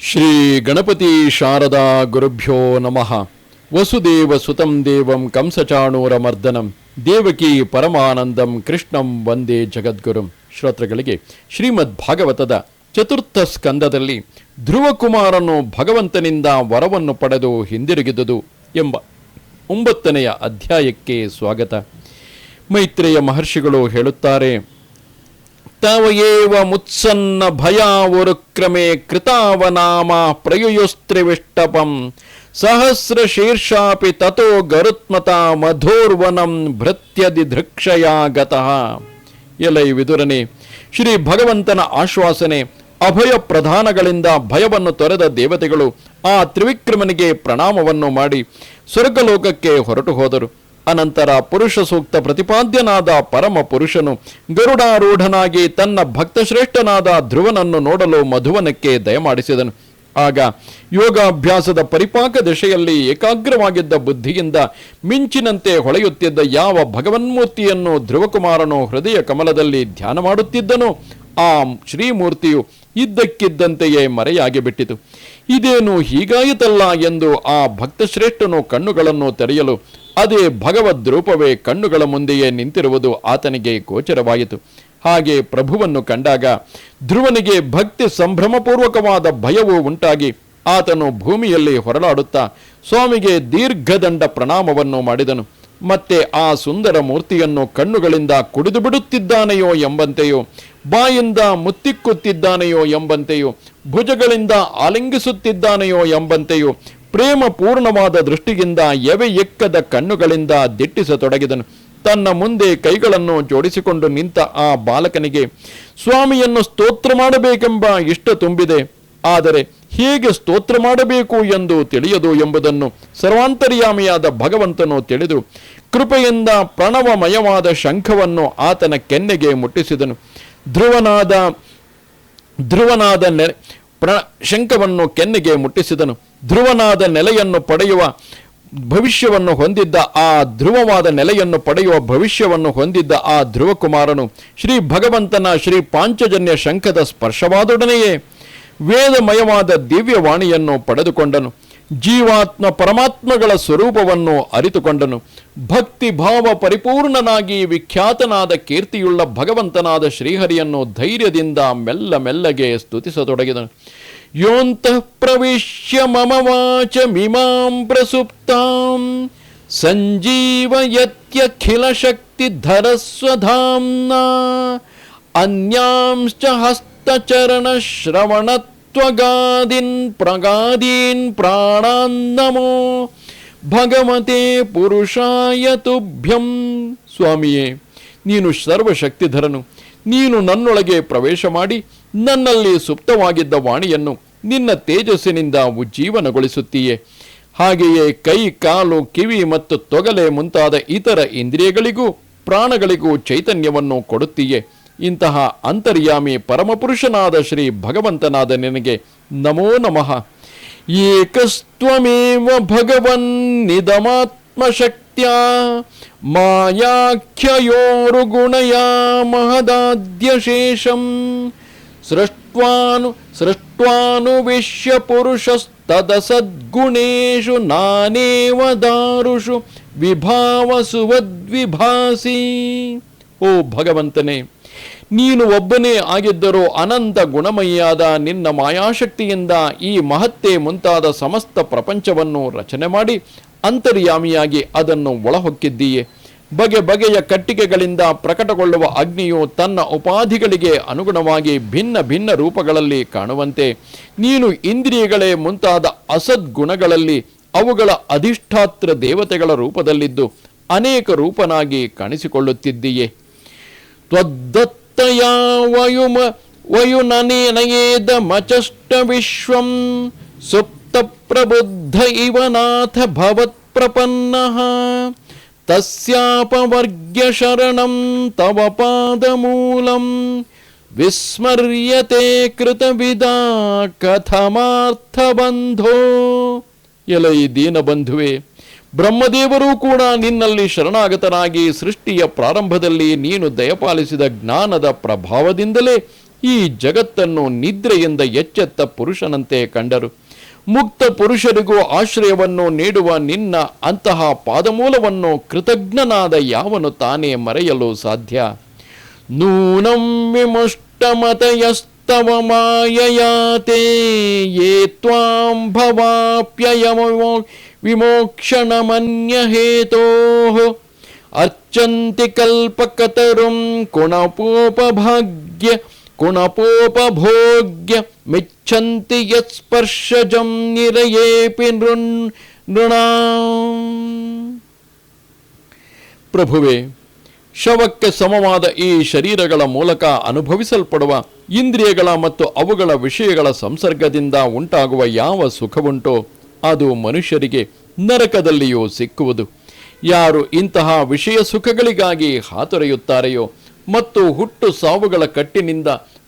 ಶ್ರೀ ಗಣಪತಿ ಶಾರದಾ ಗುರುಭ್ಯೋ ನಮಃ. ವಸುದೇವ ಸುತಂ ದೇವಂ ಕಂಸಚಾಣೂರ ಮರ್ದನಂ. ದೇವಕಿ ಪರಮಾನಂದಂ ಕೃಷ್ಣಂ ವಂದೇ ಜಗದ್ಗುರುಂ. ಶ್ರೋತೃಗಳಿಗೆ ಶ್ರೀಮದ್ ಭಾಗವತದ ಚತುರ್ಥ ಸ್ಕಂದದಲ್ಲಿ ಧ್ರುವಕುಮಾರನು ಭಗವಂತನಿಂದ ವರವನ್ನು ಪಡೆದು ಹಿಂದಿರುಗಿದುದು ಎಂಬ ಒಂಬತ್ತನೆಯ ಅಧ್ಯಾಯಕ್ಕೆ ಸ್ವಾಗತ. ಮೈತ್ರೇಯ ಮಹರ್ಷಿಗಳು ಹೇಳುತ್ತಾರೆ ತವಯೇವ ಮುತ್ಸನ್ನ ಭಯಾವರುಕ್ರಮೆ ಕೃತಾವನಾಮ ಪ್ರಯುಯುಸ್ತ್ರಿವಿಷ್ಟಪಂ ಸಹಸ್ರ ಶೀರ್ಷಾಪಿ ತಥೋ ಗರುತ್ಮತ ಮಧೋರ್ವನಂ ಭೃತ್ಯದಿ ಧೃಕ್ಷಯಾ ಗತಃ ಎಲೈ ವಿದುರನೆ, ಶ್ರೀ ಭಗವಂತನ ಆಶ್ವಾಸನೆ, ಅಭಯ ಪ್ರಧಾನಗಳಿಂದ ಭಯವನ್ನು ತೊರೆದ ದೇವತೆಗಳು ಆ ತ್ರಿವಿಕ್ರಮನಿಗೆ ಪ್ರಣಾಮವನ್ನು ಮಾಡಿ ಸ್ವರ್ಗಲೋಕಕ್ಕೆ ಹೊರಟು ಹೋದರು. ಅನಂತರ ಪುರುಷ ಸೂಕ್ತ ಪ್ರತಿಪಾದ್ಯನಾದ ಪರಮ ಪುರುಷನು ಗರುಡಾರೂಢನಾಗಿ ತನ್ನ ಭಕ್ತಶ್ರೇಷ್ಠನಾದ ಧ್ರುವನನ್ನು ನೋಡಲು ಮಧುವನಕ್ಕೆ ದಯಮಾಡಿಸಿದನು. ಆಗ ಯೋಗಾಭ್ಯಾಸದ ಪರಿಪಾಕ ದಶೆಯಲ್ಲಿ ಏಕಾಗ್ರವಾಗಿದ್ದ ಬುದ್ಧಿಯಿಂದ ಮಿಂಚಿನಂತೆ ಹೊಳೆಯುತ್ತಿದ್ದ ಯಾವ ಭಗವನ್ಮೂರ್ತಿಯನ್ನು ಧ್ರುವಕುಮಾರನು ಹೃದಯ ಕಮಲದಲ್ಲಿ ಧ್ಯಾನ ಮಾಡುತ್ತಿದ್ದನೋ ಆ ಶ್ರೀಮೂರ್ತಿಯು ಇದ್ದಕ್ಕಿದ್ದಂತೆಯೇ ಮರೆಯಾಗಿ ಬಿಟ್ಟಿತು ಇದೇನು ಹೀಗಾಯಿತಲ್ಲ ಎಂದು ಆ ಭಕ್ತಶ್ರೇಷ್ಠನು ಕಣ್ಣುಗಳನ್ನು ತೆರೆಯಲು ಅದೇ ಭಗವದ್ ರೂಪವೇ ಕಣ್ಣುಗಳ ಮುಂದೆಯೇ ನಿಂತಿರುವುದು ಆತನಿಗೆ ಗೋಚರವಾಯಿತು. ಹಾಗೆ ಪ್ರಭುವನ್ನು ಕಂಡಾಗ ಧ್ರುವನಿಗೆ ಭಕ್ತಿ ಸಂಭ್ರಮಪೂರ್ವಕವಾದ ಭಯವು ಉಂಟಾಗಿ ಆತನು ಭೂಮಿಯಲ್ಲಿ ಹೊರಳಾಡುತ್ತಾ ಸ್ವಾಮಿಗೆ ದೀರ್ಘದಂಡ ಪ್ರಣಾಮವನ್ನು ಮಾಡಿದನು. ಮತ್ತೆ ಆ ಸುಂದರ ಮೂರ್ತಿಯನ್ನು ಕಣ್ಣುಗಳಿಂದ ಕುಡಿದು ಬಿಡುತ್ತಿದ್ದಾನೆಯೋ ಎಂಬಂತೆಯೋ, ಬಾಯಿಂದ ಮುತ್ತಿಕ್ಕುತ್ತಿದ್ದಾನೆಯೋ ಎಂಬಂತೆಯೋ, ಭುಜಗಳಿಂದ ಆಲಿಂಗಿಸುತ್ತಿದ್ದಾನೆಯೋ ಎಂಬಂತೆಯೋ ಪ್ರೇಮ ಪೂರ್ಣವಾದ ದೃಷ್ಟಿಯಿಂದ ಎವೆ ಎಕ್ಕದ ಕಣ್ಣುಗಳಿಂದ ದಿಟ್ಟಿಸತೊಡಗಿದನು. ತನ್ನ ಮುಂದೆ ಕೈಗಳನ್ನು ಜೋಡಿಸಿಕೊಂಡು ನಿಂತ ಆ ಬಾಲಕನಿಗೆ, ಸ್ವಾಮಿಯನ್ನು ಸ್ತೋತ್ರ ಮಾಡಬೇಕೆಂಬ ಇಷ್ಟ ತುಂಬಿದೆ. ಆದರೆ ಹೇಗೆ ಸ್ತೋತ್ರ ಮಾಡಬೇಕು ಎಂದು ತಿಳಿಯದು ಎಂಬುದನ್ನು ಸರ್ವಾಂತರ್ಯಾಮಿಯಾದ ಭಗವಂತನು ತಿಳಿದು, ಕೃಪೆಯಿಂದ ಪ್ರಣವಮಯವಾದ ಶಂಖವನ್ನು ಆತನ ಕೆನ್ನೆಗೆ ಮುಟ್ಟಿಸಿದನು. ಧ್ರುವನಾದ ಧ್ರುವನಾದ ನೆ ಪ್ರ, ಶಂಖವನ್ನು ಕೆನ್ನೆಗೆ ಮುಟ್ಟಿಸಿದನು. ಧ್ರುವನಾದ ನೆಲೆಯನ್ನು ಪಡೆಯುವ ಭವಿಷ್ಯವನ್ನು ಹೊಂದಿದ್ದ ಆ ಧ್ರುವವಾದ ನೆಲೆಯನ್ನು ಪಡೆಯುವ ಭವಿಷ್ಯವನ್ನು ಹೊಂದಿದ್ದ ಆ ಧ್ರುವಕುಮಾರನು ಶ್ರೀ ಭಗವಂತನ ಶ್ರೀ ಪಾಂಚಜನ್ಯ ಶಂಖದ ಸ್ಪರ್ಶವಾದೊಡನೆಯೇ ವೇದಮಯವಾದ ದಿವ್ಯವಾಣಿಯನ್ನು ಪಡೆದುಕೊಂಡನು. ಜೀವಾತ್ಮ ಪರಮಾತ್ಮಗಳ ಸ್ವರೂಪವನ್ನು ಅರಿತುಕೊಂಡನು. ಭಕ್ತಿ ಭಾವ ಪರಿಪೂರ್ಣನಾಗಿ ವಿಖ್ಯಾತನಾದ ಕೀರ್ತಿಯುಳ್ಳ ಭಗವಂತನಾದ ಶ್ರೀಹರಿಯನ್ನು ಧೈರ್ಯದಿಂದ ಮೆಲ್ಲ ಮೆಲ್ಲಗೆ ಸ್ತುತಿಸತೊಡಗಿದನು. ಯೋಂತಃ ಪ್ರವಿಶ್ಯ ಮಮ ವಾಚ ಮಿಮಾಂ ಪ್ರಸುಪ್ತಾಂ ಸಂಜೀವಯತ್ಯಖಿಲ ಶಕ್ತಿ ಧರಸ್ವಧಾಮ್ನಾ ಅನ್ಯಾಂಶ್ಚ ಹಸ್ತಚರಣ ಶ್ರವಣತ್ವಗಾದೀನ್ ಪ್ರಗಾದೀನ್ ಪ್ರಾಣಾನ್ನಮೋ ಭಗವತೆ ಪುರುಷಾಯ ತುಭ್ಯಂ ಸ್ವಾಮಿಯೇ ನೀನು ಸರ್ವಶಕ್ತಿಧರನು ನೀನು ನನ್ನೊಳಗೆ ಪ್ರವೇಶ ಮಾಡಿ ನನ್ನಲ್ಲಿ ಸುಪ್ತವಾಗಿದ್ದ ವಾಣಿಯನ್ನು ನಿನ್ನ ತೇಜಸ್ಸಿನಿಂದ ಉಜ್ಜೀವನಗೊಳಿಸುತ್ತೀಯೆ. ಹಾಗೆಯೇ ಕೈ, ಕಾಲು, ಕಿವಿ ಮತ್ತು ತೊಗಲೆ ಮುಂತಾದ ಇತರ ಇಂದ್ರಿಯಗಳಿಗೂ ಪ್ರಾಣಗಳಿಗೂ ಚೈತನ್ಯವನ್ನು ಕೊಡುತ್ತೀಯೆ. ಇಂತಹ ಅಂತರ್ಯಾಮಿ ಪರಮಪುರುಷನಾದ ಶ್ರೀ ಭಗವಂತನಾದ ನಿನಗೆ ನಮೋ ನಮಃ. ಏಕಸ್ತ್ವಮೇವ ಭಗವನ್ನಿದಮಾತ್ಮಶಕ್ತ್ಯಾ ಮಾಯಾಖ್ಯಯೋರುಗುಣಯ ಮಹದಾದ್ಯಶೇಷಂ ಸೃಷ್ಟ್ವಾನು ಸೃಷ್ಟ್ವಾನುವಿಶ್ಯ ಪುರುಷಸ್ತದಸದ್ಗುಣೇಶು ನಾನೇವ ದಾರುಷು ವಿಭಾವಸುವದ್ವಿಭಾಸಿ. ಓ ಭಗವಂತನೇ, ನೀನು ಒಬ್ಬನೇ ಆಗಿದ್ದರೂ ಅನಂತ ಗುಣಮಯ್ಯಾದ ನಿನ್ನ ಮಾಯಾಶಕ್ತಿಯಿಂದ ಈ ಮಹತ್ತೆ ಮುಂತಾದ ಸಮಸ್ತ ಪ್ರಪಂಚವನ್ನು ರಚನೆ ಮಾಡಿ ಅಂತರ್ಯಾಮಿಯಾಗಿ ಅದನ್ನು ಒಳಹೊಕ್ಕಿದ್ದೀಯೆ. ಬಗೆ ಬಗೆಯ ಕಟ್ಟಿಗೆಗಳಿಂದ ಪ್ರಕಟಗೊಳ್ಳುವ ಅಗ್ನಿಯು ತನ್ನ ಉಪಾಧಿಗಳಿಗೆ ಅನುಗುಣವಾಗಿ ಭಿನ್ನ ಭಿನ್ನ ರೂಪಗಳಲ್ಲಿ ಕಾಣುವಂತೆ. ನೀನು ಇಂದ್ರಿಯಗಳೇ ಮುಂತಾದ ಅಸದ್ಗುಣಗಳಲ್ಲಿ ಅವುಗಳ ಅಧಿಷ್ಠಾತ್ರ ದೇವತೆಗಳ ರೂಪದಲ್ಲಿದ್ದು ಅನೇಕ ರೂಪನಾಗಿ ಕಾಣಿಸಿಕೊಳ್ಳುತ್ತಿದ್ದೀಯೆ. ತ್ವದ್ದತ್ತಯ ವಯುಮ ವಯುನನೇನಯೇದ ಮಚಷ್ಟ ವಿಶ್ವಂ ಸುಪ್ತ ಪ್ರಬುದ್ಧ ಭವತ್ ನಾಥ ಶರಣಂ ತವ ಪಾದಮೂಲಂ ವಿಸ್ಮರ್ಯತೆ ಕೃತವಿದ ಕಥಮಾರ್ಥಬಂಧೋ ಎಲೈ ದೀನಬಂಧುವೆ ಬ್ರಹ್ಮದೇವರೂ ಕೂಡ ನಿನ್ನಲ್ಲಿ ಶರಣಾಗತರಾಗಿ ಸೃಷ್ಟಿಯ ಪ್ರಾರಂಭದಲ್ಲಿ ನೀನು ದಯಪಾಲಿಸಿದ ಜ್ಞಾನದ ಪ್ರಭಾವದಿಂದಲೇ ಈ ಜಗತ್ತನ್ನು ನಿದ್ರೆಯಿಂದ ಎಚ್ಚೆತ್ತ ಪುರುಷನಂತೆ ಕಂಡರು. ಮುಕ್ತ ಪುರುಷರಿಗೂ ಆಶ್ರಯವನ್ನು ನೀಡುವ ನಿನ್ನ ಅಂತಹ ಪಾದಮೂಲವನ್ನು ಕೃತಜ್ಞನಾದ ಯಾವನು ತಾನೇ ಮರೆಯಲು ಸಾಧ್ಯ? ನೂನಂ ವಿಮುಷ್ಟಮತಯಸ್ತವ ಮಾಯಯಾತೆ, ಯೇ ತ್ವಾಂ ಭವಾಪ್ಯಯಮೋ ವಿಮೋಕ್ಷಣಮನ್ಯಹೇತೋ. ಅರ್ಚಂತಿ ಕಲ್ಪಕತರುಂ ಕುಣಪೋಪಭಾಗ್ಯ ಕುಣಪೋಪಭೋಗ್ಯ ಮಿಚ್ಛಂತಿ ಯತ್ಸ್ಪರ್ಶಜಂ ನಿರಯೇಪಿ ನೃಣ್ ನೃಣಾ. ಪ್ರಭುವೆ, ಶವಕ್ಕೆ ಸಮವಾದ ಈ ಶರೀರಗಳ ಮೂಲಕ ಅನುಭವಿಸಲ್ಪಡುವ ಇಂದ್ರಿಯಗಳ ಮತ್ತು ಅವುಗಳ ವಿಷಯಗಳ ಸಂಸರ್ಗದಿಂದ ಉಂಟಾಗುವ ಯಾವ ಸುಖವುಂಟೋ ಅದು ಮನುಷ್ಯರಿಗೆ ನರಕದಲ್ಲಿಯೂ ಸಿಕ್ಕುವುದು. ಯಾರು ಇಂತಹ ವಿಷಯ ಸುಖಗಳಿಗಾಗಿ ಹಾತೊರೆಯುತ್ತಾರೆಯೋ ಮತ್ತು ಹುಟ್ಟು ಸಾವುಗಳ ಕಟ್ಟಿನಿಂದ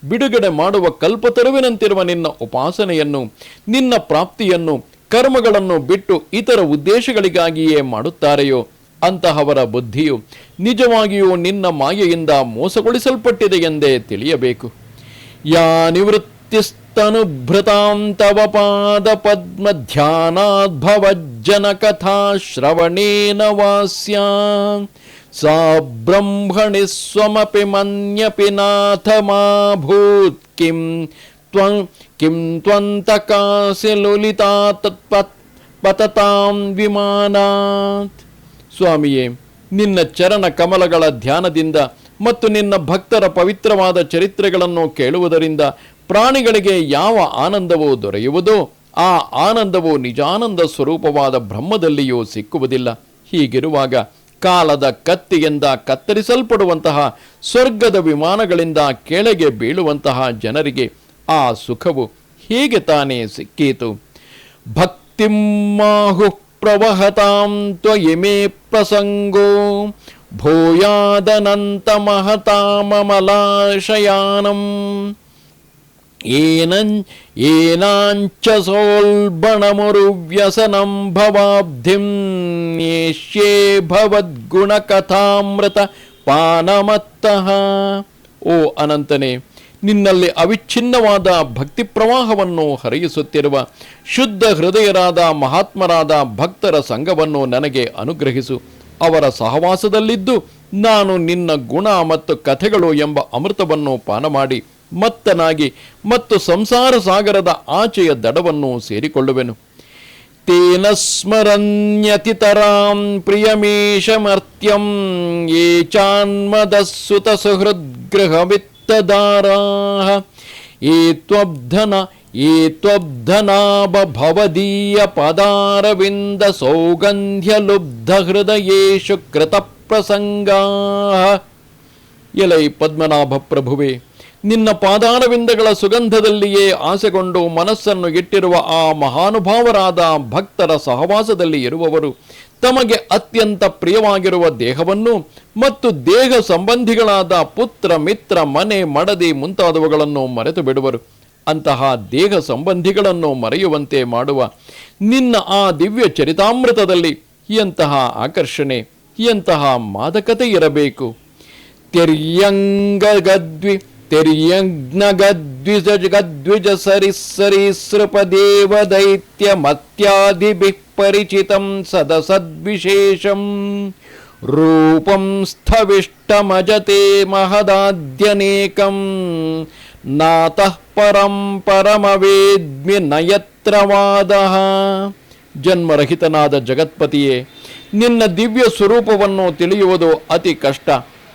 ಬಿಡುಗಡೆ ಮಾಡುವ ಕಲ್ಪತರುವಿನಂತಿರುವ ನಿನ್ನ ಉಪಾಸನೆಯನ್ನು, ನಿನ್ನ ಪ್ರಾಪ್ತಿಯನ್ನು, ಕರ್ಮಗಳನ್ನು ಬಿಟ್ಟು ಇತರ ಉದ್ದೇಶಗಳಿಗಾಗಿಯೇ ಮಾಡುತ್ತಾರೆಯೋ, ಅಂತಹವರ ಬುದ್ಧಿಯು ನಿಜವಾಗಿಯೂ ನಿನ್ನ ಮಾಯೆಯಿಂದ ಮೋಸಗೊಳಿಸಲ್ಪಟ್ಟಿದೆ ಎಂದೇ ತಿಳಿಯಬೇಕು. ಯಾ ನಿವೃತ್ತಿಸ್ತನುಭೃತಾಂ ತವ ಪಾದ ಪದ್ಮ ಧ್ಯಾನಾದ್ಭವಜ್ಜನ ಕಥಾ ಶ್ರವಣೇನ ವಾಸ್ಯಾ ಸಾ ब्रह्मणि स्वमपि ಮನ್ಯಪಿ ನಾಥ किं ತ್ವಂ ಕಿಂ ತ್ವಂತಕಾಸೆ ಲುಲಿತಾ ತತ್ಪತ್ ಪತತಾಂ ವಿಮಾನಾತ್ ಸ್ವಾಮಿಯೇ ನಿನ್ನ ಚರಣ ಕಮಲಗಳ ಧ್ಯಾನದಿಂದ ಮತ್ತು ನಿನ್ನ ಭಕ್ತರ ಪವಿತ್ರವಾದ ಚರಿತ್ರೆಗಳನ್ನು ಕೇಳುವುದರಿಂದ ಪ್ರಾಣಿಗಳಿಗೆ ಯಾವ ಆನಂದವು ದೊರೆಯುವುದೋ, ಆ ಆನಂದವು ನಿಜಾನಂದ ಸ್ವರೂಪವಾದ ಬ್ರಹ್ಮದಲ್ಲಿಯೂ ಸಿಕ್ಕುವುದಿಲ್ಲ. ಹೀಗಿರುವಾಗ ಕಾಲದ ಕತ್ತಿಯಿಂದ ಕತ್ತರಿಸಲ್ಪಡುವಂತಹ ಸ್ವರ್ಗದ ವಿಮಾನಗಳಿಂದ ಕೆಳಗೆ ಬೀಳುವಂತಹ ಜನರಿಗೆ ಆ ಸುಖವು ಹೀಗೆ ತಾನೇ ಸಿಕ್ಕೀತು? ಭಕ್ತಿಮಾಹು ಪ್ರವಹತಾಂ ತ್ವಯಿಮೇ ಪ್ರಸಂಗೋ ಭೂಯಾದನಂತ ಮಹತಾಮಲಾಶಯಾನಂ ಏನಂ ಏನಾಂಚ ಸೋಲ್ಬಣಮುರುವ್ಯಸನಂ ಭವಾಬ್ಧಿಂ ನೇಷ್ಯೇ ಭವದ್ಗುಣಕಥಾಮೃತ ಪಾನಮತ್ತಃ. ಓ ಅನಂತನೇ, ನಿನ್ನಲ್ಲಿ ಅವಿಚ್ಛಿನ್ನವಾದ ಭಕ್ತಿ ಪ್ರವಾಹವನ್ನು ಹರಿಯಿಸುತ್ತಿರುವ ಶುದ್ಧ ಹೃದಯರಾದ ಮಹಾತ್ಮರಾದ ಭಕ್ತರ ಸಂಘವನ್ನು ನನಗೆ ಅನುಗ್ರಹಿಸು. ಅವರ ಸಹವಾಸದಲ್ಲಿದ್ದು ನಾನು ನಿನ್ನ ಗುಣ ಮತ್ತು ಕಥೆಗಳು ಎಂಬ ಅಮೃತವನ್ನು ಪಾನ ಮಾಡಿ ಮತ್ತನಾಗಿ ಮತ್ತು ಸಂಸಾರ ಸಾಗರದ ಆಚೆಯ ದಡವನ್ನು ಸೇರಿಕೊಳ್ಳುವೆನು. ತೇನ ಸ್ಮರನ್ಯತಿತರಾಂ ಪ್ರಿಯಮೇಶಮರ್ತ್ಯಂ ಯೇ ಚಾನ್ಮದಸ್ಸುತ ಸುಹೃದ್ಗೃಹವಿತ್ತದಾರಾಹ. ಏ ತ್ವಬ್ಧನ, ಏ ತ್ವಬ್ಧನಾಭ ಭವದೀಯ ಪದಾರವಿಂದ ಸೌಗಂಧ್ಯ ಲುಬ್ಧ ಹೃದಯೇಶು ಕೃತ ಪ್ರಸಂಗಾ ಎಲೈ ಪದ್ಮನಾಭ ಪ್ರಭುವೆ. ನಿನ್ನ ಪಾದಾರವಿಂದಗಳ ಸುಗಂಧದಲ್ಲಿಯೇ ಆಸೆಗೊಂಡು ಮನಸ್ಸನ್ನು ಇಟ್ಟಿರುವ ಆ ಮಹಾನುಭಾವರಾದ ಭಕ್ತರ ಸಹವಾಸದಲ್ಲಿ ಇರುವವರು ತಮಗೆ ಅತ್ಯಂತ ಪ್ರಿಯವಾಗಿರುವ ದೇಹವನ್ನು ಮತ್ತು ದೇಹ ಸಂಬಂಧಿಗಳಾದ ಪುತ್ರ, ಮಿತ್ರ, ಮನೆ, ಮಡದಿ ಮುಂತಾದವುಗಳನ್ನು ಮರೆತು ಬಿಡುವರು. ಅಂತಹ ದೇಹ ಸಂಬಂಧಿಗಳನ್ನು ಮರೆಯುವಂತೆ ಮಾಡುವ ನಿನ್ನ ಆ ದಿವ್ಯ ಚರಿತಾಮೃತದಲ್ಲಿ ಎಂತಹ ಆಕರ್ಷಣೆ, ಎಂತಹ ಮಾದಕತೆ ಇರಬೇಕು. ತೆರ್ಯಂಗಗದ್ವಿ ತೆರ್ಯಜ್ಞಗದ್ವಿಜ ಸರಿ ಸರಿಸರೀಸೃಪ ದೇವ ದೈತ್ಯ ಮತ್ಯಾದಿಭಿಃ ಪರಿಚಿತಂ ಸದಸದ್ವಿಶೇಷಂ. ರೂಪಂ ಸ್ಥವಿಷ್ಟಮಜತೆ ಮಹದಾದ್ಯನೇಕಂ. ನಾತಃ ಪರಂ ಪರಮವೇದ್ಮಿ ನಯತ್ರವಾದಃ. ಜನ್ಮರಹಿತನಾದ ಜಗತ್ಪತಿಯೇ, ನಿನ್ನ ದಿವ್ಯ ಸ್ವರೂಪವನ್ನು ತಿಳಿಯುವುದು ಅತಿ ಕಷ್ಟ.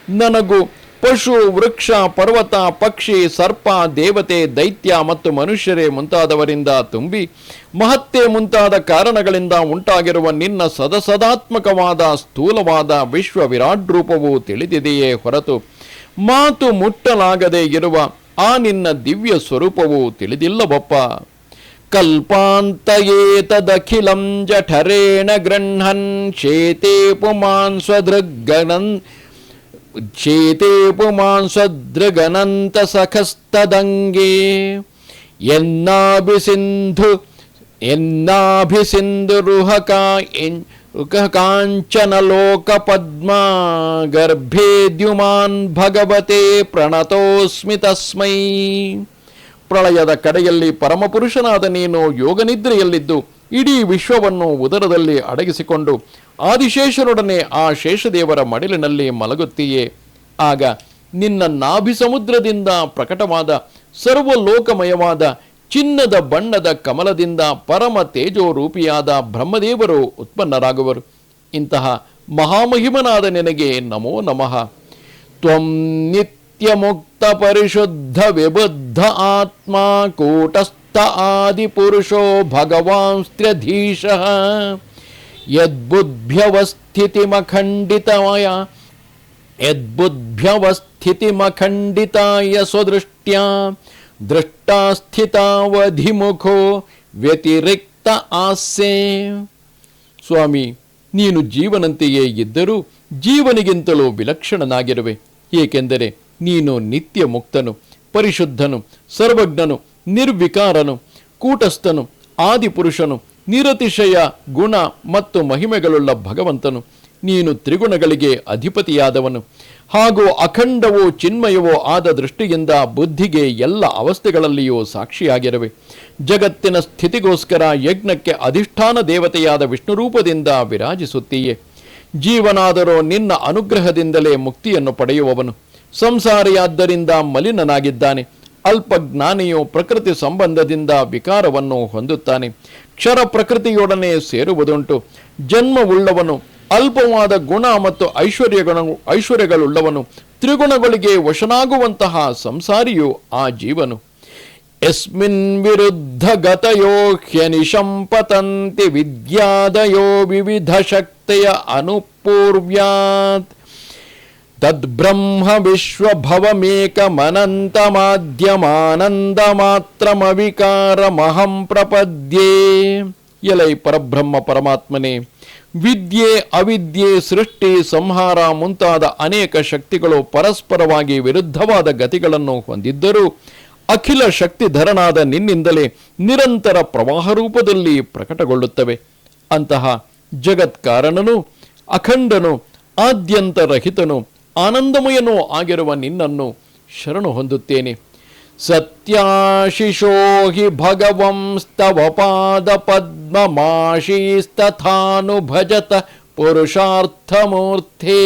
ನನಗೂ ಪಶು, ವೃಕ್ಷ, ಪರ್ವತ, ಪಕ್ಷಿ, ಸರ್ಪ, ದೇವತೆ, ದೈತ್ಯ ಮತ್ತು ಮನುಷ್ಯರೇ ಮುಂತಾದವರಿಂದ ತುಂಬಿ ಮಹತ್ತೆ ಮುಂತಾದ ಕಾರಣಗಳಿಂದ ಉಂಟಾಗಿರುವ ನಿನ್ನ ಸದಸದಾತ್ಮಕವಾದ ಸ್ಥೂಲವಾದ ವಿಶ್ವ ವಿರಾಟ್ ರೂಪವು ತಿಳಿದಿದೆಯೇ ಹೊರತು ಮಾತು ಮುಟ್ಟಲಾಗದೆ ಇರುವ ಆ ನಿನ್ನ ದಿವ್ಯ ಸ್ವರೂಪವು ತಿಳಿದಿಲ್ಲವಪ್ಪ. ಕಲ್ಪಾಂತಯೇತದಖಿಲಂ ಜಠರೇಣ ಗೃಹನ್ ಶೇತೆ ಪುಮಾನ್ ಸ್ವದೃಗ್ಗಣನ್ ಶೇತೆ ಪುಮಾಂಸದೃಗನಂತ ಸಖಸ್ತದಂಗೆ ಎನ್ನಾಭಿಸಿಂಧು ಎನ್ನಾಭಿಸಿಂಧು ರುಹಕ ಕಾಂಚನ ಲೋಕ ಪದ್ಮ ಗರ್ಭೇದ್ಯುಮಾನ್ ಭಗವತೆ ಪ್ರಣತೋಸ್ಮಿ ತಸ್ಮೈ ಪ್ರಳಯದ ಕಡೆಯಲ್ಲಿ ಪರಮಪುರುಷನಾದ ನೀನು ಯೋಗನಿದ್ರೆಯಲ್ಲಿದ್ದು ಇಡೀ ವಿಶ್ವವನ್ನು ಉದರದಲ್ಲಿ ಅಡಗಿಸಿಕೊಂಡು ಆದಿಶೇಷರೊಡನೆ ಆ ಶೇಷದೇವರ ಮಡಿಲಿನಲ್ಲಿ ಮಲಗುತ್ತೀಯೇ. ಆಗ ನಿನ್ನ ನಾಭಿ ಸಮುದ್ರದಿಂದ ಪ್ರಕಟವಾದ ಸರ್ವಲೋಕಮಯವಾದ ಚಿನ್ನದ ಬಣ್ಣದ ಕಮಲದಿಂದ ಪರಮ ತೇಜೋರೂಪಿಯಾದ ಬ್ರಹ್ಮದೇವರು ಉತ್ಪನ್ನರಾಗುವರು. ಇಂತಹ ಮಹಾಮಹಿಮನಾದ ನಿನಗೆ ನಮೋ ನಮಃ. ತ್ವಂ ನಿತ್ಯ ಮುಕ್ತ ಪರಿಶುದ್ಧ ವಿಬುದ್ಧ ಆತ್ಮ ಕೂಟಸ್ಥ ಆದಿಪುರುಷೋ ಭಗವಾಂಸ್ತ್ರ್ಯಧೀಶಃ ಯದ್ಬುದ್ಭ್ಯವಸ್ಥಿತಿಮಖಂಡಿತಮಯ ಯದ್ಬುದ್ಭ್ಯವಸ್ಥಿತಿಮಖಂಡಿತಾಯ ಸ್ವದೃಷ್ಟ್ಯಾ ದೃಷ್ಟಾಸ್ಥಿತಾವಧಿಮುಖೋ ವ್ಯತಿರಿಕ್ತ ಆಸೆ ಸ್ವಾಮಿ ನೀನು ಜೀವನಂತೆಯೇ ಇದ್ದರೂ ಜೀವನಿಗಿಂತಲೂ ವಿಲಕ್ಷಣನಾಗಿರುವೆ ಏಕೆಂದರೆ ನೀನು ನಿತ್ಯ ಮುಕ್ತನು ಪರಿಶುದ್ಧನು ಸರ್ವಜ್ಞನು ನಿರ್ವಿಕಾರನು, ಕೂಟಸ್ಥನು, ಆದಿಪುರುಷನು, ನಿರತಿಶಯ, ಗುಣ ಮತ್ತು ಮಹಿಮೆಗಳುಳ್ಳ ಭಗವಂತನು. ನೀನು ತ್ರಿಗುಣಗಳಿಗೆ ಅಧಿಪತಿಯಾದವನು. ಹಾಗೂ ಅಖಂಡವೋ ಚಿನ್ಮಯವೋ ಆದ ದೃಷ್ಟಿಯಿಂದ ಬುದ್ಧಿಗೆ ಎಲ್ಲ ಅವಸ್ಥೆಗಳಲ್ಲಿಯೂ ಸಾಕ್ಷಿಯಾಗಿರುವೆ. ಜಗತ್ತಿನ ಸ್ಥಿತಿಗೋಸ್ಕರ ಯಜ್ಞಕ್ಕೆ ಅಧಿಷ್ಠಾನ ದೇವತೆಯಾದ ವಿಷ್ಣುರೂಪದಿಂದ ವಿರಾಜಿಸುತ್ತೀಯೇ. ಜೀವನಾದರೂ ನಿನ್ನ ಅನುಗ್ರಹದಿಂದಲೇ ಮುಕ್ತಿಯನ್ನು ಪಡೆಯುವವನು. ಸಂಸಾರಿಯಾದ್ದರಿಂದ ಮಲಿನನಾಗಿದ್ದಾನೆ. ಅಲ್ಪಜ್ಞಾನಿಯು ಪ್ರಕೃತಿ ಸಂಬಂಧದಿಂದ ವಿಕಾರವನ್ನು ಹೊಂದುತ್ತಾನೆ. ಕ್ಷರ ಪ್ರಕೃತಿಯೊಡನೆ ಸೇರುವುದುಂಟು. ಜನ್ಮವುಳ್ಳವನು ಅಲ್ಪವಾದ ಗುಣ ಮತ್ತು ಐಶ್ವರ್ಯಗಳ ಐಶ್ವರ್ಯಗಳುಳ್ಳವನು ತ್ರಿಗುಣಗಳಿಗೆ ವಶನಾಗುವಂತಹ ಸಂಸಾರಿಯು ಆ ಜೀವನು. ಎಸ್ಮಿನ್ ವಿರುದ್ಧ ಗತಯೋ ಹ್ಯನಿಶಂಪತಂತಿ ವಿದ್ಯಾದಯೋ ವಿವಿಧ ಶಕ್ತಿಯ ಅನುಪೂರ್ವ್ಯಾತ್. ತದ್ಬ್ರಹ್ಮ ವಿಶ್ವಭವಮೇಕಮನಂತ ಮಾಧ್ಯಮಾನಂದ ಮಾತ್ರಮವಿಕಾರಮಹಂ ಪ್ರಪದ್ಯೇ ಎಲೈ ಪರಬ್ರಹ್ಮ ಪರಮಾತ್ಮನೇ ವಿದ್ಯೆ ಅವಿದ್ಯೆ ಸೃಷ್ಟಿ ಸಂಹಾರ ಮುಂತಾದ ಅನೇಕ ಶಕ್ತಿಗಳು ಪರಸ್ಪರವಾಗಿ ವಿರುದ್ಧವಾದ ಗತಿಗಳನ್ನು ಹೊಂದಿದ್ದರೂ ಅಖಿಲ ಶಕ್ತಿಧರನಾದ ನಿನ್ನಿಂದಲೇ ನಿರಂತರ ಪ್ರವಾಹ ರೂಪದಲ್ಲಿ ಪ್ರಕಟಗೊಳ್ಳುತ್ತವೆ. ಅಂತಹ ಜಗತ್ಕಾರಣನು, ಅಖಂಡನು, ಆದ್ಯಂತರಹಿತನು ಆನಂದಮಯನೂ ಆಗಿರುವ ನಿನ್ನನ್ನು ಶರಣು ಹೊಂದುತ್ತೇನೆ. ಸತ್ಯಾಶಿಷೋ ಹಿ ಭಗವಂಸ್ತವ ಪಾದ ಪದ್ಮಮಾಶೀಸ್ತಥಾನು ಭಜತ ಪುರುಷಾರ್ಥಮೂರ್ಥೇ.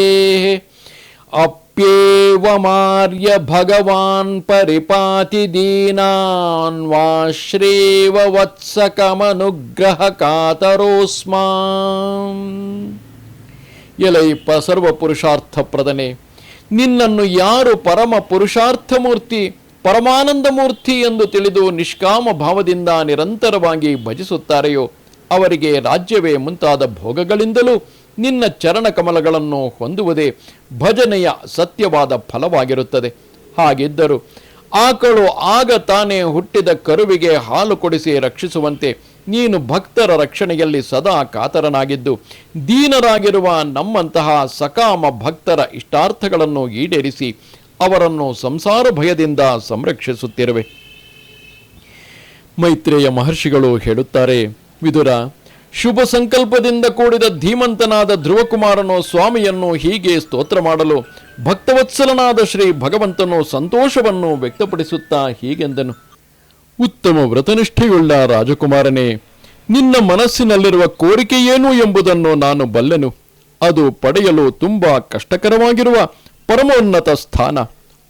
ಅಪ್ಯೇವಮಾರ್ಯ ಭಗವಾನ್ ಪರಿಪಾತಿ ದೀನಾನ್ ವಾಶ್ರೇವ ವತ್ಸಕಮನುಗ್ರಹ ಕಾತರೋಸ್ಮಾಂ. ಎಲೈ ಪ ಸರ್ವ ಪುರುಷಾರ್ಥಪ್ರದನೆ ನಿನ್ನನ್ನು ಯಾರು ಪರಮ ಪುರುಷಾರ್ಥಮೂರ್ತಿ ಪರಮಾನಂದ ಮೂರ್ತಿ ಎಂದು ತಿಳಿದು ನಿಷ್ಕಾಮ ಭಾವದಿಂದ ನಿರಂತರವಾಗಿ ಭಜಿಸುತ್ತಾರೆಯೋ, ಅವರಿಗೆ ರಾಜ್ಯವೇ ಮುಂತಾದ ಭೋಗಗಳಿಂದಲೂ ನಿನ್ನ ಚರಣ ಕಮಲಗಳನ್ನು ಹೊಂದುವುದೇ ಭಜನೆಯ ಸತ್ಯವಾದ ಫಲವಾಗಿರುತ್ತದೆ. ಹಾಗಿದ್ದರೂ ಆಕಳು ಆಗ ತಾನೇ ಹುಟ್ಟಿದ ಕರುವಿಗೆ ಹಾಲು ಕೊಡಿಸಿ ರಕ್ಷಿಸುವಂತೆ ನೀನು ಭಕ್ತರ ರಕ್ಷಣೆಯಲ್ಲಿ ಸದಾ ಕಾತರನಾಗಿದ್ದು, ದೀನರಾಗಿರುವ ನಮ್ಮಂತಹ ಸಕಾಮ ಭಕ್ತರ ಇಷ್ಟಾರ್ಥಗಳನ್ನು ಈಡೇರಿಸಿ ಅವರನ್ನು ಸಂಸಾರ ಭಯದಿಂದ ಸಂರಕ್ಷಿಸುತ್ತಿರುವೆ. ಮೈತ್ರೇಯ ಮಹರ್ಷಿಗಳು ಹೇಳುತ್ತಾರೆ, ವಿದುರ, ಶುಭ ಸಂಕಲ್ಪದಿಂದ ಕೂಡಿದ ಧೀಮಂತನಾದ ಧ್ರುವಕುಮಾರನು ಸ್ವಾಮಿಯನ್ನು ಹೀಗೆ ಸ್ತೋತ್ರ ಮಾಡಲು, ಭಕ್ತವತ್ಸಲನಾದ ಶ್ರೀ ಭಗವಂತನು ಸಂತೋಷವನ್ನು ವ್ಯಕ್ತಪಡಿಸುತ್ತಾ ಹೀಗೆಂದನು. ಉತ್ತಮ ವ್ರತನಿಷ್ಠೆಯುಳ್ಳ ರಾಜಕುಮಾರನೇ, ನಿನ್ನ ಮನಸ್ಸಿನಲ್ಲಿರುವ ಕೋರಿಕೆ ಏನು ಎಂಬುದನ್ನು ನಾನು ಬಲ್ಲೆನು. ಅದು ಪಡೆಯಲು ತುಂಬಾ ಕಷ್ಟಕರವಾಗಿರುವ ಪರಮೋನ್ನತ ಸ್ಥಾನ.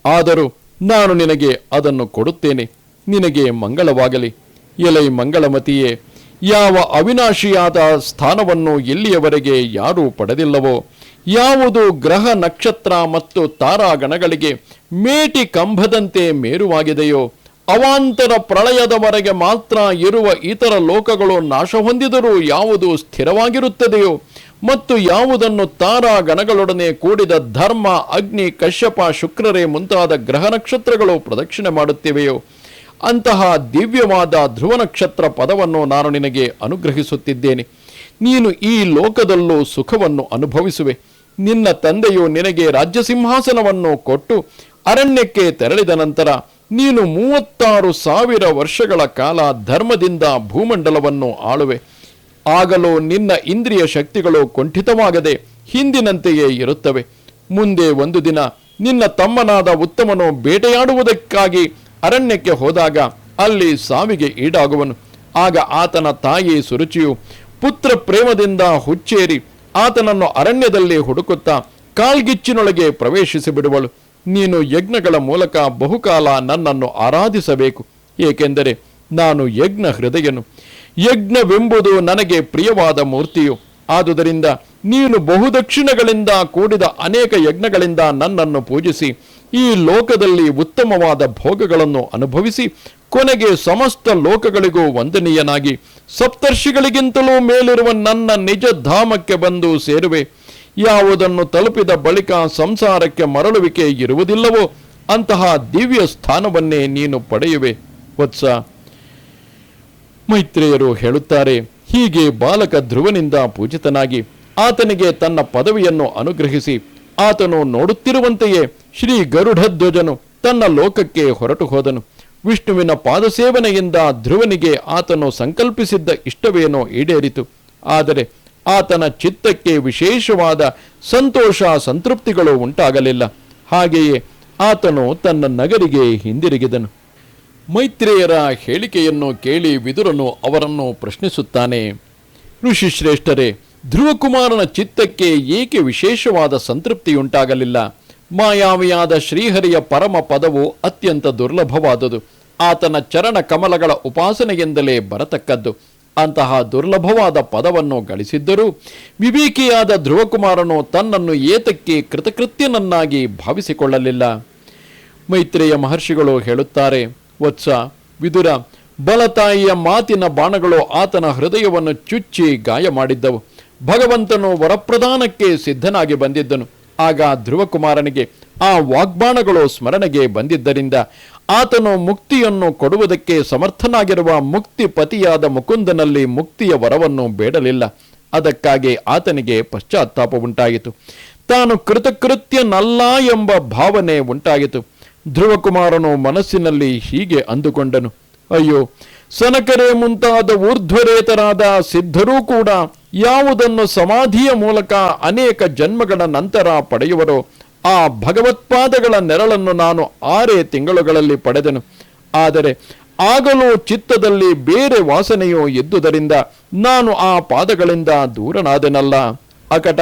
ಆದರೂ ನಾನು ನಿನಗೆ ಅದನ್ನು ಕೊಡುತ್ತೇನೆ. ನಿನಗೆ ಮಂಗಳವಾಗಲಿ. ಎಲೈ ಮಂಗಳಮತಿಯೇ, ಯಾವ ಅವಿನಾಶಿಯಾದ ಸ್ಥಾನವನ್ನು ಇಲ್ಲಿಯವರೆಗೆ ಯಾರೂ ಪಡೆದಿಲ್ಲವೋ, ಯಾವುದು ಗ್ರಹ ನಕ್ಷತ್ರ ಮತ್ತು ತಾರಾಗಣಗಳಿಗೆ ಮೇಟಿ ಕಂಬದಂತೆ ಮೇರುವಾಗಿದೆಯೋ ಅವಾಂತರ ಪ್ರಳಯದವರೆಗೆ ಮಾತ್ರ ಇರುವ ಇತರ ಲೋಕಗಳು ನಾಶ ಹೊಂದಿದರೂ ಯಾವುದು ಸ್ಥಿರವಾಗಿರುತ್ತದೆಯೋ ಮತ್ತು ಯಾವುದನ್ನು ತಾರಾ ಗಣಗಳೊಡನೆ ಕೂಡಿದ ಧರ್ಮ, ಅಗ್ನಿ, ಕಶ್ಯಪ, ಶುಕ್ರರೇ ಮುಂತಾದ ಗ್ರಹ ನಕ್ಷತ್ರಗಳು ಪ್ರದಕ್ಷಿಣೆ ಮಾಡುತ್ತಿವೆಯೋ, ಅಂತಹ ದಿವ್ಯವಾದ ಧ್ರುವ ನಕ್ಷತ್ರ ಪದವನ್ನು ನಾನು ನಿನಗೆ ಅನುಗ್ರಹಿಸುತ್ತಿದ್ದೇನೆ. ನೀನು ಈ ಲೋಕದಲ್ಲೂ ಸುಖವನ್ನು ಅನುಭವಿಸುವೆ. ನಿನ್ನ ತಂದೆಯು ನಿನಗೆ ರಾಜ್ಯ ಸಿಂಹಾಸನವನ್ನು ಕೊಟ್ಟು ಅರಣ್ಯಕ್ಕೆ ತೆರಳಿದ ನಂತರ ನೀನು ಮೂವತ್ತಾರು ಸಾವಿರ ವರ್ಷಗಳ ಕಾಲ ಧರ್ಮದಿಂದ ಭೂಮಂಡಲವನ್ನು ಆಳುವೆ. ಆಗಲೂ ನಿನ್ನ ಇಂದ್ರಿಯ ಶಕ್ತಿಗಳು ಕುಂಠಿತವಾಗದೆ ಹಿಂದಿನಂತೆಯೇ ಇರುತ್ತವೆ. ಮುಂದೆ ಒಂದು ದಿನ ನಿನ್ನ ತಮ್ಮನಾದ ಉತ್ತಮನು ಬೇಟೆಯಾಡುವುದಕ್ಕಾಗಿ ಅರಣ್ಯಕ್ಕೆ ಹೋದಾಗ ಅಲ್ಲಿ ಸಾವಿಗೆ ಈಡಾಗುವನು. ಆಗ ಆತನ ತಾಯಿ ಸುರುಚಿಯು ಪುತ್ರ ಪ್ರೇಮದಿಂದ ಹುಚ್ಚೇರಿ ಆತನನ್ನು ಅರಣ್ಯದಲ್ಲಿ ಹುಡುಕುತ್ತಾ ಕಾಲ್ಗಿಚ್ಚಿನೊಳಗೆ ಪ್ರವೇಶಿಸಿ ಬಿಡುವಳು ನೀನು ಯಜ್ಞಗಳ ಮೂಲಕ ಬಹುಕಾಲ ನನ್ನನ್ನು ಆರಾಧಿಸಬೇಕು. ಏಕೆಂದರೆ ನಾನು ಯಜ್ಞ ಹೃದಯನು. ಯಜ್ಞವೆಂಬುದು ನನಗೆ ಪ್ರಿಯವಾದ ಮೂರ್ತಿಯು. ಆದುದರಿಂದ ನೀನು ಬಹುದಕ್ಷಿಣಗಳಿಂದ ಕೂಡಿದ ಅನೇಕ ಯಜ್ಞಗಳಿಂದ ನನ್ನನ್ನು ಪೂಜಿಸಿ, ಈ ಲೋಕದಲ್ಲಿ ಉತ್ತಮವಾದ ಭೋಗಗಳನ್ನು ಅನುಭವಿಸಿ, ಕೊನೆಗೆ ಸಮಸ್ತ ಲೋಕಗಳಿಗೂ ವಂದನೀಯನಾಗಿ, ಸಪ್ತರ್ಷಿಗಳಿಗಿಂತಲೂ ಮೇಲಿರುವ ನನ್ನ ನಿಜ ಧಾಮಕ್ಕೆ ಬಂದು ಸೇರುವೆ. ಯಾವುದನ್ನು ತಲುಪಿದ ಬಳಿಕ ಸಂಸಾರಕ್ಕೆ ಮರಳುವಿಕೆ ಇರುವುದಿಲ್ಲವೋ ಅಂತಹ ದಿವ್ಯ ಸ್ಥಾನವನ್ನೇ ನೀನು ಪಡೆಯುವೆ. ವತ್ಸ. ಮೈತ್ರೇಯರು ಹೇಳುತ್ತಾರೆ, ಹೀಗೆ ಬಾಲಕ ಧ್ರುವನಿಂದ ಪೂಜಿತನಾಗಿ ಆತನಿಗೆ ತನ್ನ ಪದವಿಯನ್ನು ಅನುಗ್ರಹಿಸಿ, ಆತನು ನೋಡುತ್ತಿರುವಂತೆಯೇ ಶ್ರೀ ಗರುಡಧ್ವಜನು ತನ್ನ ಲೋಕಕ್ಕೆ ಹೊರಟು ಹೋದನು. ವಿಷ್ಣುವಿನ ಪಾದಸೇವನೆಯಿಂದ ಧ್ರುವನಿಗೆ ಆತನು ಸಂಕಲ್ಪಿಸಿದ್ದ ಇಷ್ಟವೇನೋ ಈಡೇರಿತು. ಆದರೆ ಆತನ ಚಿತ್ತಕ್ಕೆ ವಿಶೇಷವಾದ ಸಂತೋಷ, ಸಂತೃಪ್ತಿಗಳು ಉಂಟಾಗಲಿಲ್ಲ. ಹಾಗೆಯೇ ಆತನು ತನ್ನ ನಗರಿಗೆ ಹಿಂದಿರುಗಿದನು. ಮೈತ್ರೇಯರ ಹೇಳಿಕೆಯನ್ನು ಕೇಳಿ ವಿದುರನು ಅವರನ್ನು ಪ್ರಶ್ನಿಸುತ್ತಾನೆ ಋಷಿಶ್ರೇಷ್ಠರೇ ಧ್ರುವಕುಮಾರನ ಚಿತ್ತಕ್ಕೆ ಏಕೆ ವಿಶೇಷವಾದ ಸಂತೃಪ್ತಿಯುಂಟಾಗಲಿಲ್ಲ? ಮಾಯಾವಿಯಾದ ಶ್ರೀಹರಿಯ ಪರಮ ಪದವು ಅತ್ಯಂತ ದುರ್ಲಭವಾದುದು. ಆತನ ಚರಣ ಕಮಲಗಳ ಉಪಾಸನೆಯಿಂದಲೇ ಬರತಕ್ಕದ್ದು. ಅಂತಹ ದುರ್ಲಭವಾದ ಪದವನ್ನು ಗಳಿಸಿದ್ದರೂ ವಿವೇಕಿಯಾದ ಧ್ರುವಕುಮಾರನು ತನ್ನನ್ನು ಏತಕ್ಕೆ ಕೃತಕೃತ್ಯನನ್ನಾಗಿ ಭಾವಿಸಿಕೊಳ್ಳಲಿಲ್ಲ. ಮೈತ್ರೇಯ ಮಹರ್ಷಿಗಳು ಹೇಳುತ್ತಾರೆ, ವತ್ಸ, ವಿದುರ, ಬಲತಾಯಿಯ ಮಾತಿನ ಬಾಣಗಳು ಆತನ ಹೃದಯವನ್ನು ಚುಚ್ಚಿ ಗಾಯ ಮಾಡಿದ್ದವು. ಭಗವಂತನು ವರಪ್ರದಾನಕ್ಕೆ ಸಿದ್ಧನಾಗಿ ಬಂದಿದ್ದನು. ಆಗ ಧ್ರುವಕುಮಾರನಿಗೆ ಆ ವಾಗ್ಬಾಣಗಳು ಸ್ಮರಣೆಗೆ ಬಂದಿದ್ದರಿಂದ ಆತನು ಮುಕ್ತಿಯನ್ನು ಕೊಡುವುದಕ್ಕೆ ಸಮರ್ಥನಾಗಿರುವ ಮುಕ್ತಿ ಪತಿಯಾದ ಮುಕುಂದನಲ್ಲಿ ಮುಕ್ತಿಯ ವರವನ್ನು ಬೇಡಲಿಲ್ಲ. ಅದಕ್ಕಾಗಿ ಆತನಿಗೆ ಪಶ್ಚಾತ್ತಾಪ ಉಂಟಾಯಿತು. ತಾನು ಕೃತಕೃತ್ಯನಲ್ಲ ಎಂಬ ಭಾವನೆ ಉಂಟಾಯಿತು. ಧ್ರುವಕುಮಾರನು ಮನಸ್ಸಿನಲ್ಲಿ ಹೀಗೆ ಅಂದುಕೊಂಡನು. ಅಯ್ಯೋ, ಸನಕರೆ ಮುಂತಾದ ಊರ್ಧ್ವರೇತರಾದ ಸಿದ್ಧರೂ ಕೂಡ ಯಾವುದನ್ನು ಸಮಾಧಿಯ ಮೂಲಕ ಅನೇಕ ಜನ್ಮಗಳ ನಂತರ ಪಡೆಯುವರೋ ಆ ಭಗವತ್ಪಾದಗಳ ನೆರಳನ್ನು ನಾನು ಆರೇ ತಿಂಗಳುಗಳಲ್ಲಿ ಪಡೆದೆನು. ಆದರೆ ಆಗಲೂ ಚಿತ್ತದಲ್ಲಿ ಬೇರೆ ವಾಸನೆಯೋ ಇದ್ದುದರಿಂದ ನಾನು ಆ ಪಾದಗಳಿಂದ ದೂರನಾದೆನಲ್ಲ. ಅಕಟ,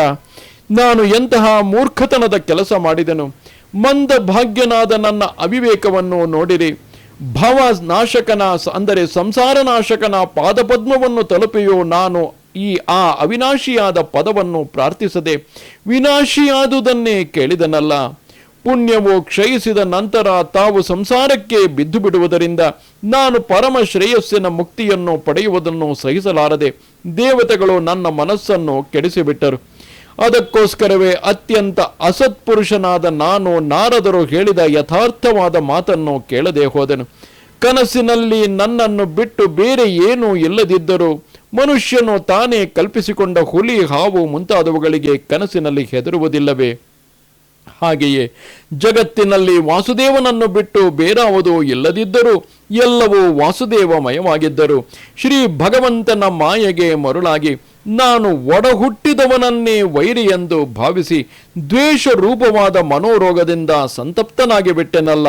ನಾನು ಎಂತಹ ಮೂರ್ಖತನದ ಕೆಲಸ ಮಾಡಿದೆನು. ಮಂದ ಭಾಗ್ಯನಾದ ನನ್ನ ಅವಿವೇಕವನ್ನು ನೋಡಿರಿ. ಭವ ನಾಶಕನ ಅಂದರೆ ಸಂಸಾರ ನಾಶಕನ ಪಾದಪದ್ಮವನ್ನು ತಲುಪಿಯೋ ನಾನು ಈ ಆ ಅವಿನಾಶಿಯಾದ ಪದವನ್ನು ಪ್ರಾರ್ಥಿಸದೆ ವಿನಾಶಿಯಾದುದನ್ನೇ ಕೇಳಿದನಲ್ಲ. ಪುಣ್ಯವು ಕ್ಷಯಿಸಿದ ನಂತರ ತಾವು ಸಂಸಾರಕ್ಕೆ ಬಿದ್ದು ಬಿಡುವುದರಿಂದ ನಾನು ಪರಮ ಶ್ರೇಯಸ್ಸಿನ ಮುಕ್ತಿಯನ್ನು ಪಡೆಯುವುದನ್ನು ಸಹಿಸಲಾರದೆ ದೇವತೆಗಳು ನನ್ನ ಮನಸ್ಸನ್ನು ಕೆಡಿಸಿಬಿಟ್ಟರು. ಅದಕ್ಕೋಸ್ಕರವೇ ಅತ್ಯಂತ ಅಸತ್ಪುರುಷನಾದ ನಾನು ನಾರದರು ಹೇಳಿದ ಯಥಾರ್ಥವಾದ ಮಾತನ್ನು ಕೇಳದೆ ಹೋದನು. ಕನಸಿನಲ್ಲಿ ನನ್ನನ್ನು ಬಿಟ್ಟು ಬೇರೆ ಏನೂ ಇಲ್ಲದಿದ್ದರೂ ಮನುಷ್ಯನು ತಾನೇ ಕಲ್ಪಿಸಿಕೊಂಡ ಹುಲಿ, ಹಾವು ಮುಂತಾದವುಗಳಿಗೆ ಕನಸಿನಲ್ಲಿ ಹೆದರುವುದಿಲ್ಲವೇ? ಹಾಗೆಯೇ ಜಗತ್ತಿನಲ್ಲಿ ವಾಸುದೇವನನ್ನು ಬಿಟ್ಟು ಬೇರಾವುದು ಇಲ್ಲದಿದ್ದರೂ ಎಲ್ಲವೂ ವಾಸುದೇವಮಯವಾಗಿದ್ದರು. ಶ್ರೀ ಭಗವಂತನ ಮಾಯೆಗೆ ಮರುಳಾಗಿ, ನಾನು ಒಡಹುಟ್ಟಿದವನನ್ನೇ ವೈರಿ ಎಂದು ಭಾವಿಸಿ ದ್ವೇಷ ರೂಪವಾದ ಮನೋರೋಗದಿಂದ ಸಂತಪ್ತನಾಗಿ ಬಿಟ್ಟೆನಲ್ಲ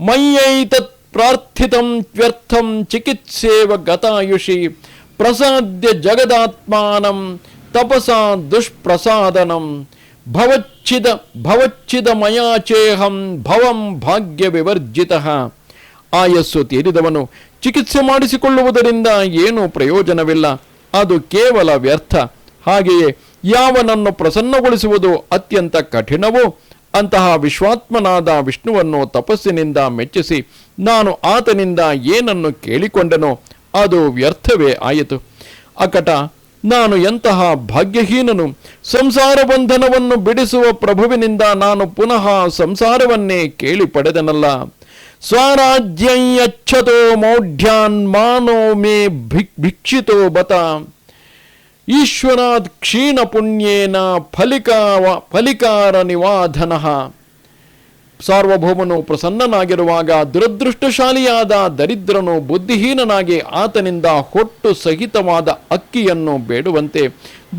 ಮಯ್ಯೈತತ್ ಪ್ರಾರ್ಥಿತಂ ತ್ಯರ್ಥಂ ಚಿಕಿತ್ಸೇವ ಗತಾಯುಷಿ. ಪ್ರಸಾದ್ಯ ಜಗದಾತ್ಮಾನಂ, ತಪಸ ದುಷ್ಪ್ರಸಾದನಂ, ಭವಚ್ಛಿದ ಭವಚ್ಛಿದ ಮಯಾಚೇಹಂ ಭವಂ ಭಾಗ್ಯ ವಿವರ್ಜಿತ. ಆಯಸ್ಸು ತೀರಿದವನು ಚಿಕಿತ್ಸೆ ಮಾಡಿಸಿಕೊಳ್ಳುವುದರಿಂದ ಏನೂ ಪ್ರಯೋಜನವಿಲ್ಲ, ಅದು ಕೇವಲ ವ್ಯರ್ಥ. ಹಾಗೆಯೇ ಯಾವನನ್ನು ಪ್ರಸನ್ನಗೊಳಿಸುವುದು ಅತ್ಯಂತ ಕಠಿಣವೋ, ಅಂತಹ ವಿಶ್ವಾತ್ಮನಾದ ವಿಷ್ಣುವನ್ನು ತಪಸ್ಸಿನಿಂದ ಮೆಚ್ಚಿಸಿ ನಾನು ಆತನಿಂದ ಏನನ್ನು ಕೇಳಿಕೊಂಡೆನೋ ಅದು ವ್ಯರ್ಥವೇ ಆಯಿತು. ಅಕಟ, ನಾನು ಎಂತಹ ಭಾಗ್ಯಹೀನನು, ಸಂಸಾರ ಬಂಧನವನ್ನು ಬಿಡಿಸುವ ಪ್ರಭುವಿನಿಂದ ನಾನು ಪುನಃ ಸಂಸಾರವನ್ನೇ ಕೇಳಿ ಪಡೆದನಲ್ಲ. ಸ್ವರಾಜ್ಯಚ್ಚತೋ ಮೌಢ್ಯಾನ್ ಮಾನೋ ಮೇ ಭಿಕ್ ಭಿಕ್ಷಿತೋ ಬತ. ಈಶ್ವರಾತ್ ಕ್ಷೀಣ ಪುಣ್ಯೇನ ಫಲಿಕಾವ ಫಲಿಕಾರ ನಿವಾಧನ ಸಾರ್ವಭೌಮನು ಪ್ರಸನ್ನನಾಗಿರುವಾಗ ದುರದೃಷ್ಟಶಾಲಿಯಾದ ದರಿದ್ರನು ಬುದ್ಧಿಹೀನನಾಗಿ ಆತನಿಂದ ಹೊಟ್ಟು ಸಹಿತವಾದ ಅಕ್ಕಿಯನ್ನು ಬೇಡುವಂತೆ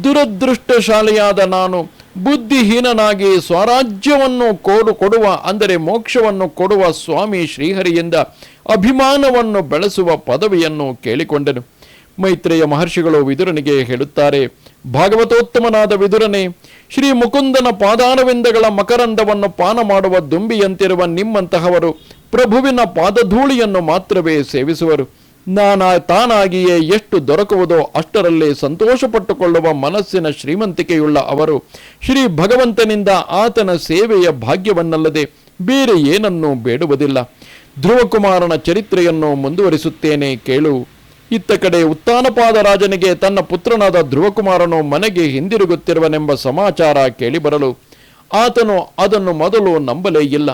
ದುರದೃಷ್ಟಶಾಲಿಯಾದ ನಾನು ಬುದ್ಧಿಹೀನನಾಗಿ ಸ್ವರಾಜ್ಯವನ್ನು ಕೋಡು ಕೊಡುವ ಅಂದರೆ ಮೋಕ್ಷವನ್ನು ಕೊಡುವ ಸ್ವಾಮಿ ಶ್ರೀಹರಿಯಿಂದ ಅಭಿಮಾನವನ್ನು ಬೆಳೆಸುವ ಪದವಿಯನ್ನು ಕೇಳಿಕೊಂಡನು. ಮೈತ್ರೇಯ ಮಹರ್ಷಿಗಳು ವಿದುರನಿಗೆ ಹೇಳುತ್ತಾರೆ ಭಾಗವತೋತ್ತಮನಾದ ವಿದುರನೇ, ಶ್ರೀ ಮುಕುಂದನ ಪಾದಾನವಿಂದಗಳ ಮಕರಂದವನ್ನು ಪಾನ ಮಾಡುವ ದುಂಬಿಯಂತಿರುವ ನಿಮ್ಮಂತಹವರು ಪ್ರಭುವಿನ ಪಾದಧೂಳಿಯನ್ನು ಮಾತ್ರವೇ ಸೇವಿಸುವರು. ನಾನಾ ತಾನಾಗಿಯೇ ಎಷ್ಟು ದೊರಕುವುದೋ ಅಷ್ಟರಲ್ಲೇ ಸಂತೋಷಪಟ್ಟುಕೊಳ್ಳುವ ಮನಸ್ಸಿನ ಶ್ರೀಮಂತಿಕೆಯುಳ್ಳ ಅವರು ಶ್ರೀ ಭಗವಂತನಿಂದ ಆತನ ಸೇವೆಯ ಭಾಗ್ಯವನ್ನಲ್ಲದೆ ಬೇರೆ ಏನನ್ನೂ ಬೇಡುವುದಿಲ್ಲ. ಧ್ರುವಕುಮಾರನ ಚರಿತ್ರೆಯನ್ನು ಮುಂದುವರಿಸುತ್ತೇನೆ ಕೇಳು. ಇತ್ತ ಕಡೆ ಉತ್ತಾನಪಾದ ರಾಜನಿಗೆ ತನ್ನ ಪುತ್ರನಾದ ಧ್ರುವಕುಮಾರನು ಮನೆಗೆ ಹಿಂದಿರುಗುತ್ತಿರುವನೆಂಬ ಸಮಾಚಾರ ಕೇಳಿಬರಲು ಆತನು ಅದನ್ನು ಮೊದಲು ನಂಬಲೇ ಇಲ್ಲ.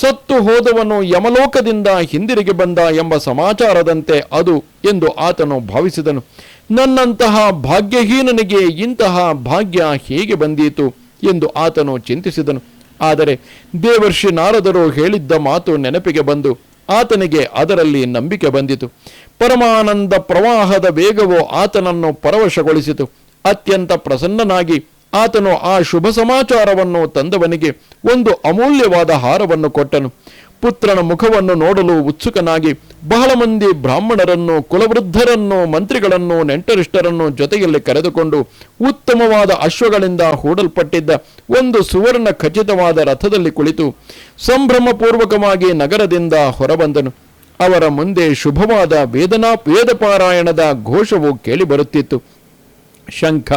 ಸತ್ತು ಹೋದವನು ಯಮಲೋಕದಿಂದ ಹಿಂದಿರುಗಿ ಬಂದ ಎಂಬ ಸಮಾಚಾರದಂತೆ ಅದು ಎಂದು ಆತನು ಭಾವಿಸಿದನು. ನನ್ನಂತಹ ಭಾಗ್ಯಹೀನನಿಗೆ ಇಂತಹ ಭಾಗ್ಯ ಹೇಗೆ ಬಂದೀತು ಎಂದು ಆತನು ಚಿಂತಿಸಿದನು. ಆದರೆ ದೇವರ್ಷಿ ನಾರದರು ಹೇಳಿದ್ದ ಮಾತು ನೆನಪಿಗೆ ಬಂದು ಆತನಿಗೆ ಅದರಲ್ಲಿ ನಂಬಿಕೆ ಬಂದಿತು. ಪರಮಾನಂದ ಪ್ರವಾಹದ ವೇಗವು ಆತನನ್ನು ಪರವಶಗೊಳಿಸಿತು. ಅತ್ಯಂತ ಪ್ರಸನ್ನನಾಗಿ ಆತನು ಆ ಶುಭ ಸಮಾಚಾರವನ್ನು ತಂದವನಿಗೆ ಒಂದು ಅಮೂಲ್ಯವಾದ ಹಾರವನ್ನು ಕೊಟ್ಟನು. ಪುತ್ರನ ಮುಖವನ್ನು ನೋಡಲು ಉತ್ಸುಕನಾಗಿ ಬಹಳ ಮಂದಿ ಬ್ರಾಹ್ಮಣರನ್ನು, ಕುಲವೃದ್ಧರನ್ನು, ಮಂತ್ರಿಗಳನ್ನು, ನೆಂಟರಿಷ್ಟರನ್ನು ಜೊತೆಯಲ್ಲಿ ಕರೆದುಕೊಂಡು ಉತ್ತಮವಾದ ಅಶ್ವಗಳಿಂದ ಹೂಡಲ್ಪಟ್ಟಿದ್ದ ಒಂದು ಸುವರ್ಣ ಖಚಿತವಾದ ರಥದಲ್ಲಿ ಕುಳಿತು ಸಂಭ್ರಮಪೂರ್ವಕವಾಗಿ ನಗರದಿಂದ ಹೊರಬಂದನು. ಅವರ ಮುಂದೆ ಶುಭವಾದ ವೇದನಾ ವೇದಪಾರಾಯಣದ ಘೋಷವು ಕೇಳಿಬರುತ್ತಿತ್ತು. ಶಂಖ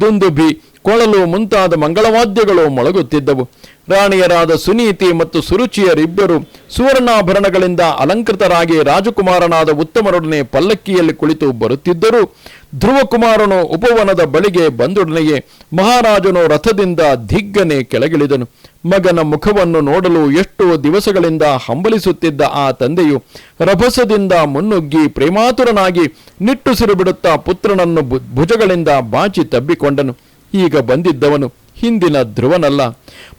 ದುಂದುಭಿ ಕೊಳಲು ಮುಂತಾದ ಮಂಗಳವಾದ್ಯಗಳು ಮೊಳಗುತ್ತಿದ್ದವು. ರಾಣಿಯರಾದ ಸುನೀತಿ ಮತ್ತು ಸುರುಚಿಯರಿಬ್ಬರು ಸುವರ್ಣಾಭರಣಗಳಿಂದ ಅಲಂಕೃತರಾಗಿ ರಾಜಕುಮಾರನಾದ ಉತ್ತಮರೊಡನೆ ಪಲ್ಲಕ್ಕಿಯಲ್ಲಿ ಕುಳಿತು ಬರುತ್ತಿದ್ದರು. ಧ್ರುವಕುಮಾರನು ಉಪವನದ ಬಳಿಗೆ ಬಂದೊಡನೆಯೇ ಮಹಾರಾಜನು ರಥದಿಂದ ದಿಗ್ಗನೆ ಕೆಳಗಿಳಿದನು. ಮಗನ ಮುಖವನ್ನು ನೋಡಲು ಎಷ್ಟೋ ದಿವಸಗಳಿಂದ ಹಂಬಲಿಸುತ್ತಿದ್ದ ಆ ತಂದೆಯು ರಭಸದಿಂದ ಮುನ್ನುಗ್ಗಿ ಪ್ರೇಮಾತುರನಾಗಿ ನಿಟ್ಟುಸಿರು ಬಿಡುತ್ತಾ ಪುತ್ರನನ್ನು ಭುಜಗಳಿಂದ ಬಾಚಿ ತಬ್ಬಿಕೊಂಡನು. ಈಗ ಬಂದಿದ್ದವನು ಹಿಂದಿನ ಧ್ರುವನಲ್ಲ.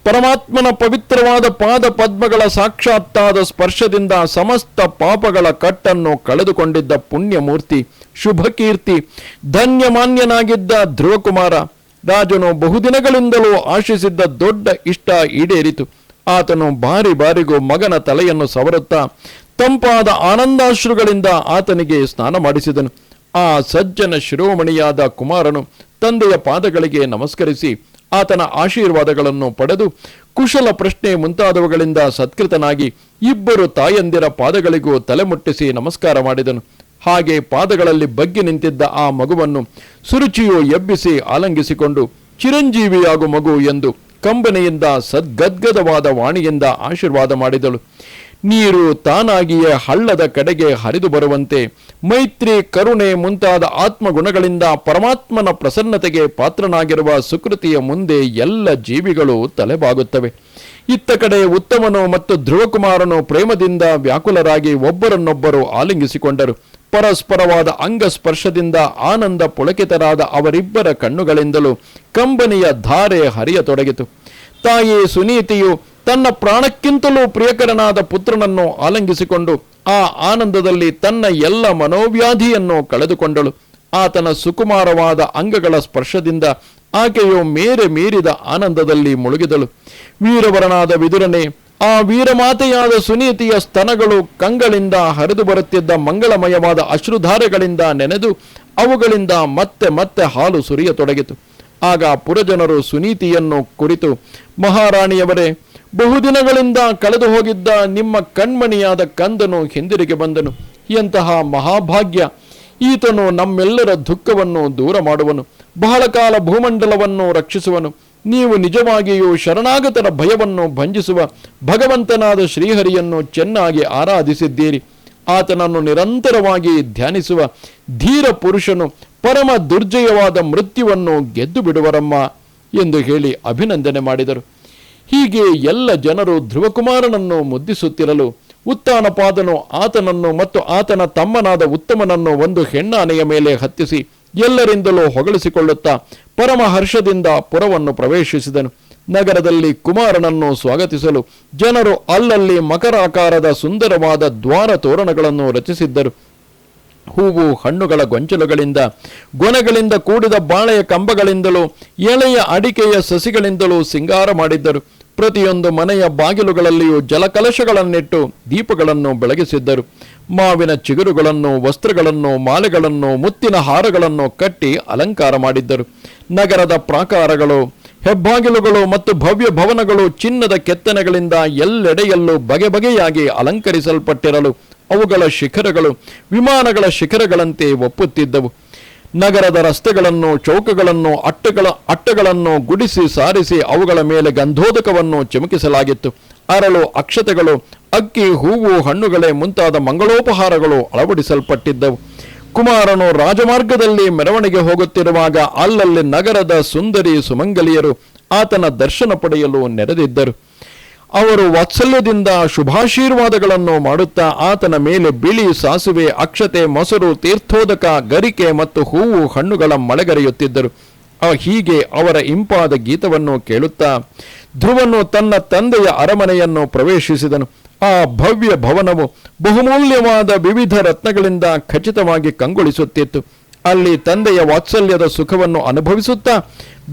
ಪರಮಾತ್ಮನ ಪವಿತ್ರವಾದ ಪಾದ ಪದ್ಮಗಳ ಸಾಕ್ಷಾತ್ತಾದ ಸ್ಪರ್ಶದಿಂದ ಸಮಸ್ತ ಪಾಪಗಳ ಕಟ್ಟನ್ನು ಕಳೆದುಕೊಂಡಿದ್ದ ಪುಣ್ಯಮೂರ್ತಿ, ಶುಭಕೀರ್ತಿ, ಧನ್ಯಮಾನ್ಯನಾಗಿದ್ದ ಧ್ರುವಕುಮಾರ, ರಾಜನು ಬಹುದಿನಗಳಿಂದಲೂ ಆಶಿಸಿದ್ದ ದೊಡ್ಡ ಇಷ್ಟ ಈಡೇರಿತು. ಆತನು ಬಾರಿ ಬಾರಿಗೂ ಮಗನ ತಲೆಯನ್ನು ಸವರುತ್ತಾ ತಂಪಾದ ಆನಂದಾಶ್ರುಗಳಿಂದ ಆತನಿಗೆ ಸ್ನಾನ ಮಾಡಿಸಿದನು. ಆ ಸಜ್ಜನ ಶಿರೋಮಣಿಯಾದ ಕುಮಾರನು ತಂದೆಯ ಪಾದಗಳಿಗೆ ನಮಸ್ಕರಿಸಿ ಆತನ ಆಶೀರ್ವಾದಗಳನ್ನು ಪಡೆದು ಕುಶಲ ಪ್ರಶ್ನೆ ಮುಂತಾದವುಗಳಿಂದ ಸತ್ಕೃತನಾಗಿ ಇಬ್ಬರು ತಾಯಂದಿರ ಪಾದಗಳಿಗೂ ತಲೆ ಮುಟ್ಟಿಸಿ ನಮಸ್ಕಾರ ಮಾಡಿದನು. ಹಾಗೆ ಪಾದಗಳಲ್ಲಿ ಬಗ್ಗಿ ನಿಂತಿದ್ದ ಆ ಮಗುವನ್ನು ಸುರುಚಿಯು ಎಬ್ಬಿಸಿ ಆಲಂಗಿಸಿಕೊಂಡು ಚಿರಂಜೀವಿಯಾಗು ಮಗು ಎಂದು ಕಂಬನೆಯಿಂದ ಸದ್ಗದ್ಗದವಾದ ವಾಣಿಯಿಂದ ಆಶೀರ್ವಾದ ಮಾಡಿದಳು. ನೀರು ತಾನಾಗಿಯೇ ಹಳ್ಳದ ಕಡೆಗೆ ಹರಿದು ಬರುವಂತೆ ಮೈತ್ರಿ ಕರುಣೆ ಮುಂತಾದ ಆತ್ಮಗುಣಗಳಿಂದ ಪರಮಾತ್ಮನ ಪ್ರಸನ್ನತೆಗೆ ಪಾತ್ರನಾಗಿರುವ ಸುಕೃತಿಯ ಮುಂದೆ ಎಲ್ಲ ಜೀವಿಗಳು ತಲೆಬಾಗುತ್ತವೆ. ಇತ್ತ ಕಡೆ ಉತ್ತಮನು ಮತ್ತು ಧ್ರುವಕುಮಾರನು ಪ್ರೇಮದಿಂದ ವ್ಯಾಕುಲರಾಗಿ ಒಬ್ಬರನ್ನೊಬ್ಬರು ಆಲಿಂಗಿಸಿಕೊಂಡರು. ಪರಸ್ಪರವಾದ ಅಂಗಸ್ಪರ್ಶದಿಂದ ಆನಂದ ಪುಳಕಿತರಾದ ಅವರಿಬ್ಬರ ಕಣ್ಣುಗಳಿಂದಲೂ ಕಂಬನಿಯ ಧಾರೆ ಹರಿಯತೊಡಗಿತು. ತಾಯಿ ಸುನೀತಿಯು ತನ್ನ ಪ್ರಾಣಕ್ಕಿಂತಲೂ ಪ್ರಿಯಕರನಾದ ಪುತ್ರನನ್ನು ಆಲಂಗಿಸಿಕೊಂಡು ಆ ಆನಂದದಲ್ಲಿ ತನ್ನ ಎಲ್ಲ ಮನೋವ್ಯಾಧಿಯನ್ನು ಕಳೆದುಕೊಂಡಳು. ಆತನ ಸುಕುಮಾರವಾದ ಅಂಗಗಳ ಸ್ಪರ್ಶದಿಂದ ಆಕೆಯು ಮೇರೆ ಮೀರಿದ ಆನಂದದಲ್ಲಿ ಮುಳುಗಿದಳು. ವೀರವರನಾದ ವಿದುರನೆ, ಆ ವೀರಮಾತೆಯಾದ ಸುನೀತಿಯ ಸ್ತನಗಳು ಕಂಗಳಿಂದ ಹರಿದು ಬರುತ್ತಿದ್ದ ಮಂಗಳಮಯವಾದ ಅಶ್ರುಧಾರೆಗಳಿಂದ ನೆನೆದು ಅವುಗಳಿಂದ ಮತ್ತೆ ಮತ್ತೆ ಹಾಲು ಸುರಿಯತೊಡಗಿತು. ಆಗ ಪುರಜನರು ಸುನೀತಿಯನ್ನು ಕುರಿತು, ಮಹಾರಾಣಿಯವರೇ, ಬಹುದಿನಗಳಿಂದ ಕಳೆದು ಹೋಗಿದ್ದ ನಿಮ್ಮ ಕಣ್ಮಣಿಯಾದ ಕಂದನು ಹಿಂದಿರುಗಿ ಬಂದನು. ಎಂತಹ ಮಹಾಭಾಗ್ಯ. ಈತನು ನಮ್ಮೆಲ್ಲರ ದುಃಖವನ್ನು ದೂರ ಮಾಡುವನು. ಬಹಳ ಕಾಲ ಭೂಮಂಡಲವನ್ನು ರಕ್ಷಿಸುವನು. ನೀವು ನಿಜವಾಗಿಯೂ ಶರಣಾಗತರ ಭಯವನ್ನು ಭಂಜಿಸುವ ಭಗವಂತನಾದ ಶ್ರೀಹರಿಯನ್ನು ಚೆನ್ನಾಗಿ ಆರಾಧಿಸಿದ್ದೀರಿ. ಆತನನ್ನು ನಿರಂತರವಾಗಿ ಧ್ಯಾನಿಸುವ ಧೀರ ಪುರುಷನು ಪರಮ ದುರ್ಜಯವಾದ ಮೃತ್ಯುವನ್ನು ಗೆದ್ದು ಬಿಡುವರಮ್ಮ ಎಂದು ಹೇಳಿ ಅಭಿನಂದನೆ ಮಾಡಿದರು. ಹೀಗೆ ಎಲ್ಲ ಜನರು ಧ್ರುವಕುಮಾರನನ್ನು ಮುದ್ದಿಸುತ್ತಿರಲು ಉತ್ತಾನಪಾದನು ಆತನನ್ನು ಮತ್ತು ಆತನ ತಮ್ಮನಾದ ಉತ್ತಮನನ್ನು ಒಂದು ಹೆಣ್ಣಾನೆಯ ಮೇಲೆ ಹತ್ತಿಸಿ ಎಲ್ಲರಿಂದಲೂ ಹೊಗಳಿಸಿಕೊಳ್ಳುತ್ತಾ ಪರಮ ಹರ್ಷದಿಂದ ಪುರವನ್ನು ಪ್ರವೇಶಿಸಿದನು. ನಗರದಲ್ಲಿ ಕುಮಾರನನ್ನು ಸ್ವಾಗತಿಸಲು ಜನರು ಅಲ್ಲಲ್ಲಿ ಮಕರಾಕಾರದ ಸುಂದರವಾದ ದ್ವಾರ ತೋರಣಗಳನ್ನು ರಚಿಸಿದ್ದರು. ಹೂವು ಹಣ್ಣುಗಳ ಗೊಂಚಲುಗಳಿಂದ, ಗೊನೆಗಳಿಂದ ಕೂಡಿದ ಬಾಳೆಯ ಕಂಬಗಳಿಂದಲೂ ಎಳೆಯ ಅಡಿಕೆಯ ಸಸಿಗಳಿಂದಲೂ ಸಿಂಗಾರ ಮಾಡಿದ್ದರು. ಪ್ರತಿಯೊಂದು ಮನೆಯ ಬಾಗಿಲುಗಳಲ್ಲಿಯೂ ಜಲಕಲಶಗಳನ್ನಿಟ್ಟು ದೀಪಗಳನ್ನು ಬೆಳಗಿಸಿದ್ದರು. ಮಾವಿನ ಚಿಗುರುಗಳನ್ನು, ವಸ್ತ್ರಗಳನ್ನು, ಮಾಲೆಗಳನ್ನು, ಮುತ್ತಿನ ಹಾರಗಳನ್ನು ಕಟ್ಟಿ ಅಲಂಕಾರ ಮಾಡಿದ್ದರು. ನಗರದ ಪ್ರಾಕಾರಗಳು, ಹೆಬ್ಬಾಗಿಲುಗಳು ಮತ್ತು ಭವ್ಯ ಭವನಗಳು ಚಿನ್ನದ ಕೆತ್ತನೆಗಳಿಂದ ಎಲ್ಲೆಡೆಯಲ್ಲೂ ಬಗೆ ಬಗೆಯಾಗಿ ಅಲಂಕರಿಸಲ್ಪಟ್ಟಿರಲು ಅವುಗಳ ಶಿಖರಗಳು ವಿಮಾನಗಳ ಶಿಖರಗಳಂತೆ ಒಪ್ಪುತ್ತಿದ್ದವು. ನಗರದ ರಸ್ತೆಗಳನ್ನು, ಚೌಕಗಳನ್ನು, ಅಟ್ಟಗಳ, ಅಟ್ಟಗಳನ್ನು ಗುಡಿಸಿ ಸಾರಿಸಿ ಅವುಗಳ ಮೇಲೆ ಗಂಧೋದಕವನ್ನು ಚಿಮುಕಿಸಲಾಗಿತ್ತು. ಅರಳು ಅಕ್ಷತೆಗಳು, ಅಕ್ಕಿ, ಹೂವು, ಹಣ್ಣುಗಳೇ ಮುಂತಾದ ಮಂಗಳೋಪಹಾರಗಳು ಅಳವಡಿಸಲ್ಪಟ್ಟಿದ್ದವು. ಕುಮಾರನು ರಾಜಮಾರ್ಗದಲ್ಲಿ ಮೆರವಣಿಗೆ ಹೋಗುತ್ತಿರುವಾಗ ಅಲ್ಲಲ್ಲಿ ನಗರದ ಸುಂದರಿ ಸುಮಂಗಲಿಯರು ಆತನ ದರ್ಶನ ಪಡೆಯಲು ನೆರೆದಿದ್ದರು. ಅವರು ವಾತ್ಸಲ್ಯದಿಂದ ಶುಭಾಶೀರ್ವಾದಗಳನ್ನು ಮಾಡುತ್ತಾ ಆತನ ಮೇಲೆ ಬಿಳಿ ಸಾಸುವೆ, ಅಕ್ಷತೆ, ಮೊಸರು, ತೀರ್ಥೋದಕ, ಗರಿಕೆ ಮತ್ತು ಹೂವು ಹಣ್ಣುಗಳ ಮಳೆಗರೆಯುತ್ತಿದ್ದರು. ಹೀಗೆ ಅವರ ಇಂಪಾದ ಗೀತವನ್ನು ಕೇಳುತ್ತಾ ಧ್ರುವನು ತನ್ನ ತಂದೆಯ ಅರಮನೆಯನ್ನು ಪ್ರವೇಶಿಸಿದನು. ಆ ಭವ್ಯ ಭವನವು ಬಹುಮೂಲ್ಯವಾದ ವಿವಿಧ ರತ್ನಗಳಿಂದ ಖಚಿತವಾಗಿ ಕಂಗೊಳಿಸುತ್ತಿತ್ತು. ಅಲ್ಲಿ ತಂದೆಯ ವಾತ್ಸಲ್ಯದ ಸುಖವನ್ನು ಅನುಭವಿಸುತ್ತಾ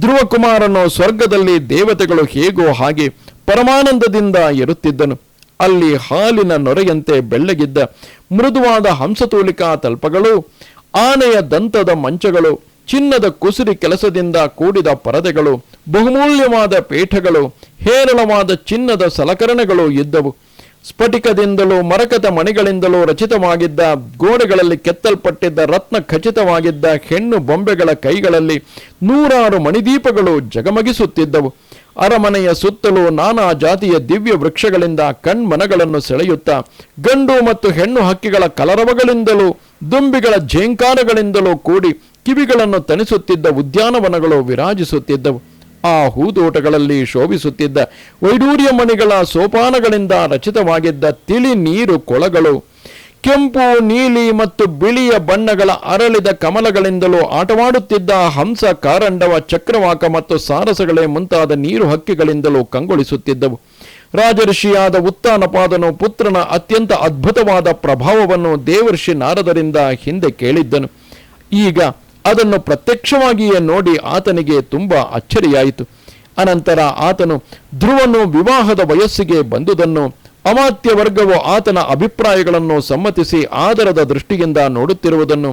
ಧ್ರುವಕುಮಾರನು ಸ್ವರ್ಗದಲ್ಲಿ ದೇವತೆಗಳು ಹೇಗೋ ಹಾಗೆ ಪರಮಾನಂದದಿಂದ ಇರುತ್ತಿದ್ದನು ಅಲ್ಲಿ ಹಾಲಿನ ನೊರೆಯಂತೆ ಬೆಳ್ಳಗಿದ್ದ ಮೃದುವಾದ ಹಂಸತೂಲಿಕಾ ತಲ್ಪಗಳು, ಆನೆಯ ದಂತದ ಮಂಚಗಳು, ಚಿನ್ನದ ಕುಸುರಿ ಕೆಲಸದಿಂದ ಕೂಡಿದ ಪರದೆಗಳು, ಬಹುಮೂಲ್ಯವಾದ ಪೀಠಗಳು, ಹೇರಳವಾದ ಚಿನ್ನದ ಸಲಕರಣೆಗಳು ಇದ್ದವು. ಸ್ಫಟಿಕದಿಂದಲೂ ಮರಕದ ಮಣಿಗಳಿಂದಲೂ ರಚಿತವಾಗಿದ್ದ, ಗೋಡೆಗಳಲ್ಲಿ ಕೆತ್ತಲ್ಪಟ್ಟಿದ್ದ ರತ್ನ ಖಚಿತವಾಗಿದ್ದ ಹೆಣ್ಣು ಬೊಂಬೆಗಳ ಕೈಗಳಲ್ಲಿ ನೂರಾರು ಮಣಿದೀಪಗಳು ಜಗಮಗಿಸುತ್ತಿದ್ದವು. ಅರಮನೆಯ ಸುತ್ತಲೂ ನಾನಾ ಜಾತಿಯ ದಿವ್ಯ ವೃಕ್ಷಗಳಿಂದ ಕಣ್ಮನಗಳನ್ನು ಸೆಳೆಯುತ್ತಾ, ಗಂಡು ಮತ್ತು ಹೆಣ್ಣು ಹಕ್ಕಿಗಳ ಕಲರವಗಳಿಂದಲೂ, ದುಂಬಿಗಳ ಝೇಂಕಾರಗಳಿಂದಲೂ ಕೂಡಿ ಕಿವಿಗಳನ್ನು ತಣಿಸುತ್ತಿದ್ದ ಉದ್ಯಾನವನಗಳು ವಿರಾಜಿಸುತ್ತಿದ್ದವು. ಆ ಹೂದೋಟಗಳಲ್ಲಿ ಶೋಭಿಸುತ್ತಿದ್ದ ವೈಡೂರ್ಯ ಮಣಿಗಳ ಸೋಪಾನಗಳಿಂದ ರಚಿತವಾಗಿದ್ದ ತಿಳಿ ನೀರು ಕೊಳಗಳು ಕೆಂಪು, ನೀಲಿ ಮತ್ತು ಬಿಳಿಯ ಬಣ್ಣಗಳ ಅರಳಿದ ಕಮಲಗಳಿಂದಲೂ ಆಟವಾಡುತ್ತಿದ್ದ ಹಂಸ, ಕಾರಂಡವ, ಚಕ್ರವಾಕ ಮತ್ತು ಸಾರಸಗಳೇ ಮುಂತಾದ ನೀರು ಹಕ್ಕಿಗಳಿಂದಲೂ ಕಂಗೊಳಿಸುತ್ತಿದ್ದವು. ರಾಜಋಷಿಯಾದ ಉತ್ತಾನಪಾದನು ಪುತ್ರನ ಅತ್ಯಂತ ಅದ್ಭುತವಾದ ಪ್ರಭಾವವನ್ನು ದೇವರ್ಷಿ ನಾರದರಿಂದ ಹಿಂದೆ ಕೇಳಿದ್ದನು. ಈಗ ಅದನ್ನು ಪ್ರತ್ಯಕ್ಷವಾಗಿಯೇ ನೋಡಿ ಆತನಿಗೆ ತುಂಬ ಅಚ್ಚರಿಯಾಯಿತು. ಅನಂತರ ಆತನು ಧ್ರುವನು ವಿವಾಹದ ವಯಸ್ಸಿಗೆ ಬಂದುದನ್ನು ಅಮಾತ್ಯ ವರ್ಗವು ಆತನ ಅಭಿಪ್ರಾಯಗಳನ್ನು ಸಮ್ಮತಿಸಿ ಆದರದ ದೃಷ್ಟಿಯಿಂದ ನೋಡುತ್ತಿರುವುದನ್ನು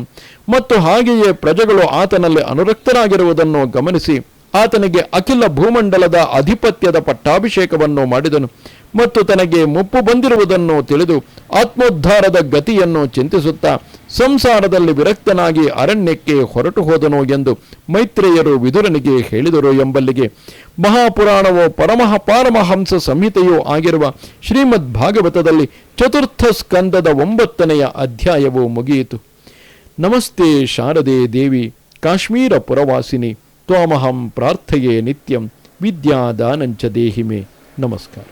ಮತ್ತು ಹಾಗೆಯೇ ಪ್ರಜೆಗಳು ಆತನಲ್ಲಿ ಅನುರಕ್ತರಾಗಿರುವುದನ್ನು ಗಮನಿಸಿ ಆತನಿಗೆ ಅಖಿಲ ಭೂಮಂಡಲದ ಅಧಿಪತ್ಯದ ಪಟ್ಟಾಭಿಷೇಕವನ್ನು ಮಾಡಿದನು ಮತ್ತು ತನಗೆ ಮುಪ್ಪು ಬಂದಿರುವುದನ್ನು ತಿಳಿದು ಆತ್ಮೋದ್ಧಾರದ ಗತಿಯನ್ನು ಚಿಂತಿಸುತ್ತಾ ಸಂಸಾರದಲ್ಲಿ ವಿರಕ್ತನಾಗಿ ಅರಣ್ಯಕ್ಕೆ ಹೊರಟು ಹೋದನು ಎಂದು ಮೈತ್ರೇಯರು ವಿದುರನಿಗೆ ಹೇಳಿದರು ಎಂಬಲ್ಲಿಗೆ ಮಹಾಪುರಾಣವೋ ಪರಮಹ ಪಾರಮಹಂಸ ಸಂಹಿತೆಯೂ ಆಗಿರುವ ಶ್ರೀಮದ್ ಭಾಗವತದಲ್ಲಿ ಚತುರ್ಥ ಸ್ಕಂದದ ಒಂಬತ್ತನೆಯ ಅಧ್ಯಾಯವು ಮುಗಿಯಿತು. ನಮಸ್ತೆ ಶಾರದೆ ದೇವಿ ಕಾಶ್ಮೀರ ಪುರವಾಸಿನಿ ತ್ವಾಮಹಂ ಪ್ರಾರ್ಥಯೇ ನಿತ್ಯಂ, ವಿದ್ಯಾದಾನಂಚ ದೇಹಿಮೆ. ನಮಸ್ಕಾರ.